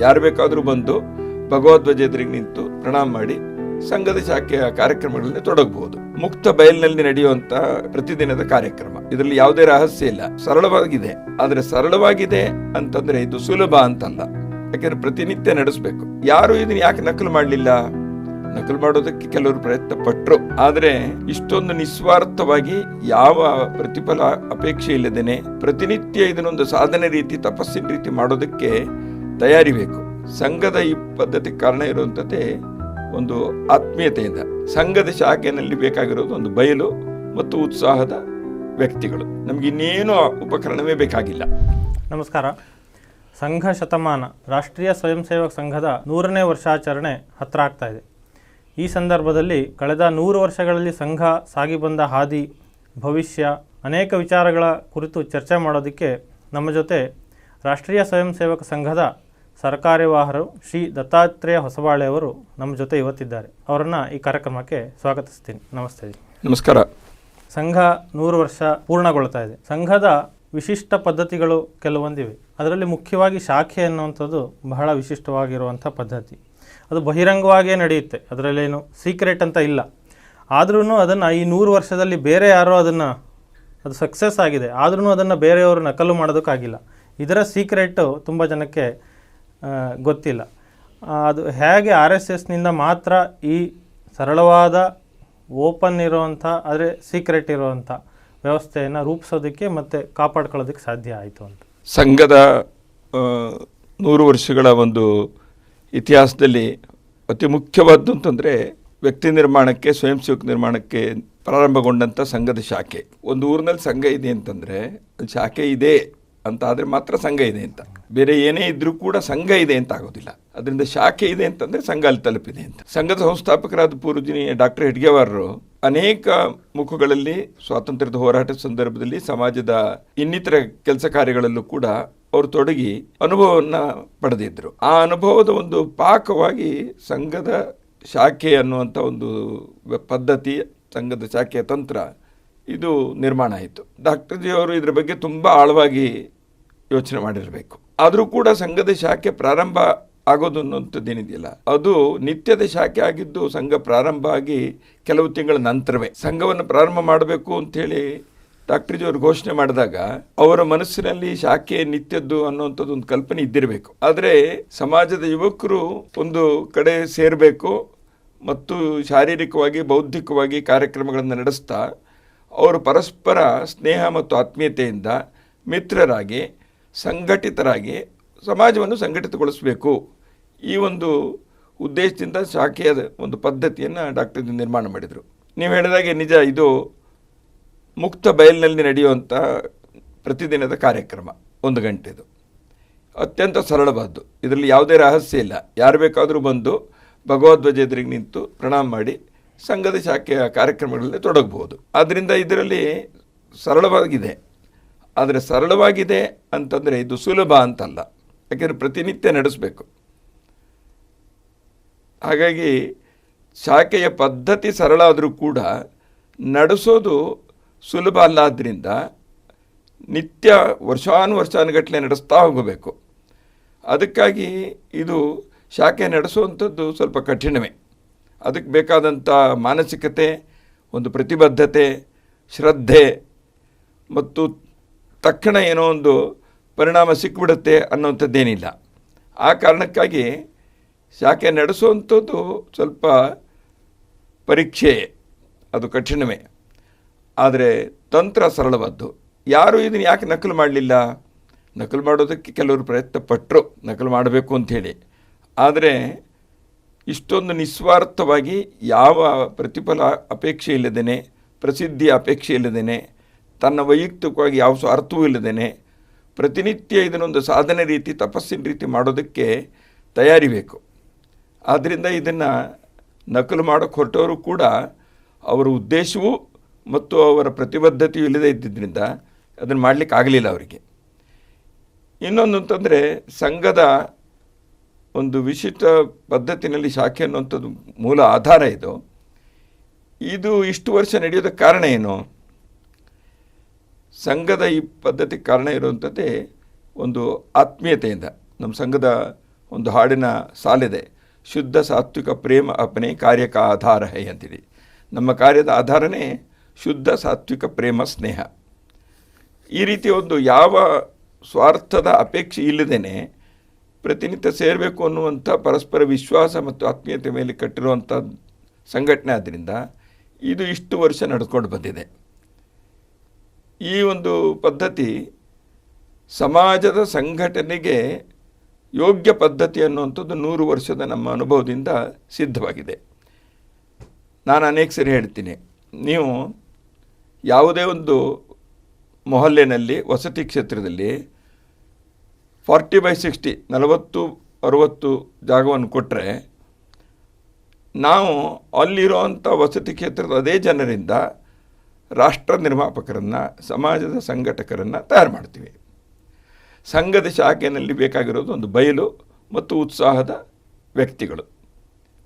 ಯಾರು ಬೇಕಾದರೂ ಬಂದು ಭಗವದ್ವಜ ಎದುರಿಗೆ ನಿಂತು ಪ್ರಣಾಮ ಮಾಡಿ ಸಂಘದ ಶಾಖೆಯ ಕಾರ್ಯಕ್ರಮಗಳಲ್ಲಿ ತೊಡಗಬಹುದು. ಮುಕ್ತ ಬಯಲಿನಲ್ಲಿ ನಡೆಯುವಂತ ಪ್ರತಿದಿನದ ಕಾರ್ಯಕ್ರಮ. ಇದರಲ್ಲಿ ಯಾವುದೇ ರಹಸ್ಯ ಇಲ್ಲ. ಸರಳವಾಗಿದೆ. ಆದರೆ ಸರಳವಾಗಿದೆ ಅಂತಂದ್ರೆ ಇದು ಸುಲಭ ಅಂತಲ್ಲ. ಯಾಕಂದ್ರೆ ಪ್ರತಿನಿತ್ಯ ನಡೆಸಬೇಕು. ಯಾರು ಇದನ್ನ ಯಾಕೆ ನಕಲು ಮಾಡಲಿಲ್ಲ? ನಕಲು ಮಾಡೋದಕ್ಕೆ ಕೆಲವರು ಪ್ರಯತ್ನ ಪಟ್ಟರು ಆದರೆ ಇಷ್ಟೊಂದು ನಿಸ್ವಾರ್ಥವಾಗಿ ಯಾವ ಪ್ರತಿಫಲ ಅಪೇಕ್ಷೆ ಇಲ್ಲದೇನೆ ಪ್ರತಿನಿತ್ಯ ಇದನ್ನೊಂದು ಸಾಧನೆ ರೀತಿ, ತಪಸ್ಸಿನ ರೀತಿ ಮಾಡೋದಕ್ಕೆ ತಯಾರಿ ಬೇಕು ಸಂಘದ ಈ ಪದ್ಧತಿ ಕಾರಣ ಇರುವಂಥದ್ದೇ ಒಂದು ಆತ್ಮೀಯತೆಯಿಂದ. ಸಂಘದ ಶಾಖೆಯಲ್ಲಿ ಬೇಕಾಗಿರೋದು ಒಂದು ಬಯಲು ಮತ್ತು ಉತ್ಸಾಹದ ವ್ಯಕ್ತಿಗಳು. ನಮಗೆ ಇನ್ನೇನು ಉಪಕರಣವೇ ಬೇಕಾಗಿಲ್ಲ. ನಮಸ್ಕಾರ. ಸಂಘ ಶತಮಾನ, ರಾಷ್ಟ್ರೀಯ ಸ್ವಯಂ ಸೇವಕ ಸಂಘದ ನೂರನೇ ವರ್ಷಾಚರಣೆ ಹತ್ರ ಆಗ್ತಾ ಇದೆ. ಈ ಸಂದರ್ಭದಲ್ಲಿ ಕಳೆದ ನೂರು ವರ್ಷಗಳಲ್ಲಿ ಸಂಘ ಸಾಗಿ ಬಂದ ಹಾದಿ, ಭವಿಷ್ಯ, ಅನೇಕ ವಿಚಾರಗಳ ಕುರಿತು ಚರ್ಚೆ ಮಾಡೋದಕ್ಕೆ ನಮ್ಮ ಜೊತೆ ರಾಷ್ಟ್ರೀಯ ಸ್ವಯಂ ಸೇವಕ ಸಂಘದ ಸರ್ಕಾರ್ಯವಾಹರು ಶ್ರೀ ದತ್ತಾತ್ರೇಯ ಹೊಸಬಾಳೆ ಅವರು ನಮ್ಮ ಜೊತೆ ಇವತ್ತಿದ್ದಾರೆ. ಅವರನ್ನು ಈ ಕಾರ್ಯಕ್ರಮಕ್ಕೆ ಸ್ವಾಗತಿಸ್ತೀನಿ. ನಮಸ್ತೆ ಜಿ. ನಮಸ್ಕಾರ. ಸಂಘ ನೂರು ವರ್ಷ ಪೂರ್ಣಗೊಳ್ತಾ ಇದೆ. ಸಂಘದ ವಿಶಿಷ್ಟ ಪದ್ಧತಿಗಳು ಕೆಲವೊಂದಿವೆ ಅದರಲ್ಲಿ ಮುಖ್ಯವಾಗಿ ಶಾಖೆ ಅನ್ನುವಂಥದ್ದು ಬಹಳ ವಿಶಿಷ್ಟವಾಗಿರುವಂಥ ಪದ್ಧತಿ. ಅದು ಬಹಿರಂಗವಾಗಿಯೇ ನಡೆಯುತ್ತೆ. ಅದರಲ್ಲೇನು ಸೀಕ್ರೆಟ್ ಅಂತ ಇಲ್ಲ. ಆದ್ರೂ ಅದನ್ನು ಈ ನೂರು ವರ್ಷದಲ್ಲಿ ಬೇರೆ ಯಾರೋ ಅದನ್ನು ಅದು ಸಕ್ಸಸ್ ಆಗಿದೆ. ಆದ್ರೂ ಅದನ್ನು ಬೇರೆಯವರು ನಕಲು ಮಾಡೋದಕ್ಕಾಗಿಲ್ಲ. ಇದರ ಸೀಕ್ರೆಟ್ಟು ತುಂಬ ಜನಕ್ಕೆ ಗೊತ್ತಿಲ್ಲ. ಅದು ಹೇಗೆ ಆರ್ ಎಸ್ ಎಸ್ನಿಂದ ಮಾತ್ರ ಈ ಸರಳವಾದ ಓಪನ್ ಇರುವಂಥ, ಆದರೆ ಸೀಕ್ರೆಟ್ ಇರುವಂಥ ವ್ಯವಸ್ಥೆಯನ್ನು ರೂಪಿಸೋದಕ್ಕೆ ಮತ್ತು ಕಾಪಾಡ್ಕೊಳ್ಳೋದಕ್ಕೆ ಸಾಧ್ಯ ಆಯಿತು ಅಂತ. ಸಂಘದ ನೂರು ವರ್ಷಗಳ ಒಂದು ಇತಿಹಾಸದಲ್ಲಿ ಅತಿ ಮುಖ್ಯವಾದ್ದು ಅಂತಂದರೆ ವ್ಯಕ್ತಿ ನಿರ್ಮಾಣಕ್ಕೆ, ಸ್ವಯಂ ಸೇವಕ ನಿರ್ಮಾಣಕ್ಕೆ ಪ್ರಾರಂಭಗೊಂಡಂಥ ಸಂಘದ ಶಾಖೆ. ಒಂದು ಊರಿನಲ್ಲಿ ಸಂಘ ಇದೆ ಅಂತಂದರೆ ಶಾಖೆ ಇದೆ. ಅಂತ ಆದರೆ ಮಾತ್ರ ಸಂಘ ಇದೆ ಅಂತ. ಬೇರೆ ಏನೇ ಇದ್ರೂ ಕೂಡ ಸಂಘ ಇದೆ ಅಂತ ಆಗೋದಿಲ್ಲ. ಅದರಿಂದ ಶಾಖೆ ಇದೆ ಅಂತಂದರೆ ಸಂಘ ಅಲ್ಲಿ ತಲುಪಿದೆ ಅಂತ. ಸಂಘದ ಸಂಸ್ಥಾಪಕರಾದ ಪೂರ್ವಜಿನಿ ಡಾಕ್ಟರ್ ಹೆಡ್ಗೆವಾರರು ಅನೇಕ ಮುಖಗಳಲ್ಲಿ ಸ್ವಾತಂತ್ರ್ಯದ ಹೋರಾಟದ ಸಂದರ್ಭದಲ್ಲಿ ಸಮಾಜದ ಇನ್ನಿತರ ಕೆಲಸ ಕಾರ್ಯಗಳಲ್ಲೂ ಕೂಡ ಅವರು ತೊಡಗಿ ಅನುಭವವನ್ನು ಪಡೆದಿದ್ದರು ಆ ಅನುಭವದ ಒಂದು ಪಾಕವಾಗಿ ಸಂಘದ ಶಾಖೆ ಅನ್ನುವಂಥ ಒಂದು ಪದ್ಧತಿ, ಸಂಘದ ಶಾಖೆಯ ತಂತ್ರ ಇದು ನಿರ್ಮಾಣ ಆಯಿತು. ಡಾಕ್ಟರ್ ಜಿ ಅವರು ಇದರ ಬಗ್ಗೆ ತುಂಬ ಆಳವಾಗಿ ಯೋಚನೆ ಮಾಡಿರಬೇಕು. ಆದರೂ ಕೂಡ ಸಂಘದ ಶಾಖೆ ಪ್ರಾರಂಭ ಆಗೋದು ಅನ್ನುವಂಥದ್ದೇನಿದೆಯಲ್ಲ ಅದು ನಿತ್ಯದ ಶಾಖೆ ಆಗಿದ್ದು ಸಂಘ ಪ್ರಾರಂಭ ಆಗಿ ಕೆಲವು ತಿಂಗಳ ನಂತರವೇ ಸಂಘವನ್ನು ಪ್ರಾರಂಭ ಮಾಡಬೇಕು ಅಂಥೇಳಿ ಡಾಕ್ಟರ್ ಜಿ ಅವರು ಘೋಷಣೆ ಮಾಡಿದಾಗ ಅವರ ಮನಸ್ಸಿನಲ್ಲಿ ಶಾಖೆ ನಿತ್ಯದ್ದು ಅನ್ನುವಂಥದ್ದು ಒಂದು ಕಲ್ಪನೆ ಇದ್ದಿರಬೇಕು. ಆದರೆ ಸಮಾಜದ ಯುವಕರು ಒಂದು ಕಡೆ ಸೇರಬೇಕು ಮತ್ತು ಶಾರೀರಿಕವಾಗಿ, ಬೌದ್ಧಿಕವಾಗಿ ಕಾರ್ಯಕ್ರಮಗಳನ್ನು ನಡೆಸ್ತಾ ಅವರು ಪರಸ್ಪರ ಸ್ನೇಹ ಮತ್ತು ಆತ್ಮೀಯತೆಯಿಂದ ಮಿತ್ರರಾಗಿ, ಸಂಘಟಿತರಾಗಿ ಸಮಾಜವನ್ನು ಸಂಘಟಿತಗೊಳಿಸಬೇಕು. ಈ ಒಂದು ಉದ್ದೇಶದಿಂದ ಶಾಖೆಯ ಒಂದು ಪದ್ಧತಿಯನ್ನು ಡಾಕ್ಟರ್ ನಿರ್ಮಾಣ ಮಾಡಿದರು. ನೀವು ಹೇಳಿದಾಗೆ ನಿಜ, ಇದು ಮುಕ್ತ ಬಯಲಿನಲ್ಲಿ ನಡೆಯುವಂಥ ಪ್ರತಿದಿನದ ಕಾರ್ಯಕ್ರಮ, ಒಂದು ಗಂಟೆದು. ಅತ್ಯಂತ ಸರಳವಾದ್ದು. ಇದರಲ್ಲಿ ಯಾವುದೇ ರಹಸ್ಯ ಇಲ್ಲ. ಯಾರು ಬೇಕಾದರೂ ಬಂದು ಭಗವದ್ವಜ ಎದುರಿಗೆ ನಿಂತು ಪ್ರಣಾಮ ಮಾಡಿ ಸಂಘದ ಶಾಖೆಯ ಕಾರ್ಯಕ್ರಮಗಳಲ್ಲಿ ತೊಡಗಬಹುದು. ಆದ್ದರಿಂದ ಇದರಲ್ಲಿ ಸರಳವಾಗಿದೆ. ಆದರೆ ಸರಳವಾಗಿದೆ ಅಂತಂದರೆ ಇದು ಸುಲಭ ಅಂತಲ್ಲ. ಯಾಕೆಂದರೆ ಪ್ರತಿನಿತ್ಯ ನಡೆಸಬೇಕು. ಹಾಗಾಗಿ ಶಾಖೆಯ ಪದ್ಧತಿ ಸರಳ ಆದರೂ ಕೂಡ ನಡೆಸೋದು ಸುಲಭ ಅಲ್ಲ ಆದ್ದರಿಂದ ನಿತ್ಯ ವರ್ಷಾನುವರ್ಷಾನುಗಟ್ಟಲೆ ನಡೆಸ್ತಾ ಹೋಗಬೇಕು. ಅದಕ್ಕಾಗಿ ಇದು ಶಾಖೆ ನಡೆಸುವಂಥದ್ದು ಸ್ವಲ್ಪ ಕಠಿಣವೇ. ಅದಕ್ಕೆ ಬೇಕಾದಂಥ ಮಾನಸಿಕತೆ, ಒಂದು ಪ್ರತಿಬದ್ಧತೆ, ಶ್ರದ್ಧೆ ಮತ್ತು ತಕ್ಷಣ ಏನೋ ಒಂದು ಪರಿಣಾಮ ಸಿಕ್ಬಿಡುತ್ತೆ ಅನ್ನೋಂಥದ್ದೇನಿಲ್ಲ ಆ ಕಾರಣಕ್ಕಾಗಿ ಶಾಖೆ ನಡೆಸುವಂಥದ್ದು ಸ್ವಲ್ಪ ಪರೀಕ್ಷೆ, ಅದು ಕಠಿಣವೇ. ಆದರೆ ತಂತ್ರ ಸರಳವಾದ್ದು. ಯಾರು ಇದನ್ನು ಯಾಕೆ ನಕಲು ಮಾಡಲಿಲ್ಲ? ನಕಲು ಮಾಡೋದಕ್ಕೆ ಕೆಲವರು ಪ್ರಯತ್ನ ಪಟ್ಟರು ನಕಲು ಮಾಡಬೇಕು ಅಂಥೇಳಿ. ಆದರೆ ಇಷ್ಟೊಂದು ನಿಸ್ವಾರ್ಥವಾಗಿ ಯಾವ ಪ್ರತಿಫಲ ಅಪೇಕ್ಷೆ ಇಲ್ಲದೇನೆ, ಪ್ರಸಿದ್ಧಿ ಅಪೇಕ್ಷೆ ಇಲ್ಲದೇನೆ, ತನ್ನ ವೈಯಕ್ತಿಕವಾಗಿ ಯಾವ ಸ್ವಾರ್ಥವೂ ಇಲ್ಲದೇನೆ, ಪ್ರತಿನಿತ್ಯ ಇದನ್ನೊಂದು ಸಾಧನೆ ರೀತಿ, ತಪಸ್ಸಿನ ರೀತಿ ಮಾಡೋದಕ್ಕೆ ತಯಾರಿ ಬೇಕು ಆದ್ದರಿಂದ ಇದನ್ನು ನಕಲು ಮಾಡೋಕ್ಕೆ ಹೊರಟವರು ಕೂಡ ಅವರ ಉದ್ದೇಶವೂ ಮತ್ತು ಅವರ ಪ್ರತಿಬದ್ಧತೆಯೂ ಇಲ್ಲದೇ ಇದ್ದಿದ್ದರಿಂದ ಅದನ್ನು ಮಾಡಲಿಕ್ಕೆ ಆಗಲಿಲ್ಲ ಅವರಿಗೆ. ಇನ್ನೊಂದು ಅಂತಂದರೆ, ಸಂಘದ ಒಂದು ವಿಶಿಷ್ಟ ಪದ್ಧತಿನಲ್ಲಿ ಶಾಖೆ ಅನ್ನುವಂಥದ್ದು ಮೂಲ ಆಧಾರ ಇದು. ಇದು ಇಷ್ಟು ವರ್ಷ ನಡೆಯೋದಕ್ಕೆ ಕಾರಣ ಏನು? ಸಂಘದ ಈ ಪದ್ಧತಿ ಕಾರಣ ಇರುವಂಥದ್ದೇ ಒಂದು ಆತ್ಮೀಯತೆಯಿಂದ. ನಮ್ಮ ಸಂಘದ ಒಂದು ಹಾಡಿನ ಸಾಲಿದೆ. ಶುದ್ಧ ಸಾತ್ವಿಕ ಪ್ರೇಮ ಅಪನೆ ಕಾರ್ಯಕ ಆಧಾರ ಹೈ ಅಂತೇಳಿ ನಮ್ಮ ಕಾರ್ಯದ ಆಧಾರನೇ ಶುದ್ಧ ಸಾತ್ವಿಕ ಪ್ರೇಮ ಸ್ನೇಹ. ಈ ರೀತಿ ಒಂದು ಯಾವ ಸ್ವಾರ್ಥದ ಅಪೇಕ್ಷೆ ಇಲ್ಲದೇ ಪ್ರತಿನಿತ್ಯ ಸೇರಬೇಕು ಅನ್ನುವಂಥ ಪರಸ್ಪರ ವಿಶ್ವಾಸ ಮತ್ತು ಆತ್ಮೀಯತೆ ಮೇಲೆ ಕಟ್ಟಿರುವಂಥ ಸಂಘಟನೆ ಆದ್ದರಿಂದ ಇದು ಇಷ್ಟು ವರ್ಷ ನಡೆದುಕೊಂಡು ಬಂದಿದೆ. ಈ ಒಂದು ಪದ್ಧತಿ ಸಮಾಜದ ಸಂಘಟನೆಗೆ ಯೋಗ್ಯ ಪದ್ಧತಿ ಅನ್ನುವಂಥದ್ದು ನೂರು ವರ್ಷದ ನಮ್ಮ ಅನುಭವದಿಂದ ಸಿದ್ಧವಾಗಿದೆ. ನಾನು ಅನೇಕ ಸರಿ ಹೇಳ್ತೀನಿ. ನೀವು ಯಾವುದೇ ಒಂದು ಮೊಹಲ್ಲೆನಲ್ಲಿ, ವಸತಿ ಕ್ಷೇತ್ರದಲ್ಲಿ ಫಾರ್ಟಿ ಬೈ ಸಿಕ್ಸ್ಟಿ, ನಲವತ್ತು, ಅರುವತ್ತು ಜಾಗವನ್ನು ಕೊಟ್ಟರೆ ನಾವು ಅಲ್ಲಿರುವಂಥ ವಸತಿ ಕ್ಷೇತ್ರದ ಅದೇ ಜನರಿಂದ ರಾಷ್ಟ್ರ ನಿರ್ಮಾಪಕರನ್ನು, ಸಮಾಜದ ಸಂಘಟಕರನ್ನು ತಯಾರು ಮಾಡ್ತೀವಿ. ಸಂಘದ ಶಾಖೆಯಲ್ಲಿ ಬೇಕಾಗಿರೋದು ಒಂದು ಬಯಲು ಮತ್ತು ಉತ್ಸಾಹದ ವ್ಯಕ್ತಿಗಳು.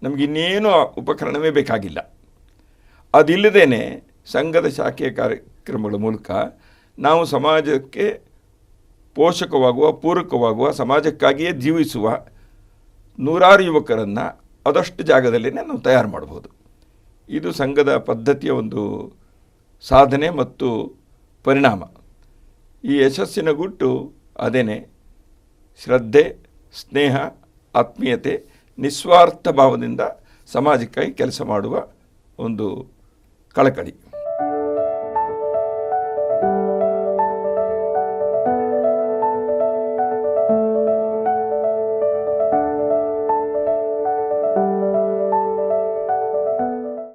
ನಮಗಿನ್ನೇನು ಉಪಕರಣವೇ ಬೇಕಾಗಿಲ್ಲ. ಅದಿಲ್ಲದೇ ಸಂಘದ ಶಾಖೆಯ ಕಾರ್ಯಕ್ರಮಗಳ ಮೂಲಕ ನಾವು ಸಮಾಜಕ್ಕೆ ಪೋಷಕವಾಗುವ, ಪೂರಕವಾಗುವ ಸಮಾಜಕ್ಕಾಗಿಯೇ ಜೀವಿಸುವ ನೂರಾರು ಯುವಕರನ್ನು ಅದಷ್ಟು ಜಾಗದಲ್ಲೇ ನಾವು ತಯಾರು ಮಾಡ್ಬೋದು ಇದು ಸಂಘದ ಪದ್ಧತಿಯ ಒಂದು ಸಾಧನೆ ಮತ್ತು ಪರಿಣಾಮ. ಈ ಯಶಸ್ಸಿನ ಗುಟ್ಟು ಅದೇನೆ ಶ್ರದ್ಧೆ, ಸ್ನೇಹ, ಆತ್ಮೀಯತೆ, ನಿಸ್ವಾರ್ಥ ಭಾವದಿಂದ ಸಮಾಜಕ್ಕಾಗಿ ಕೆಲಸ ಮಾಡುವ ಒಂದು ಕಳಕಳಿ.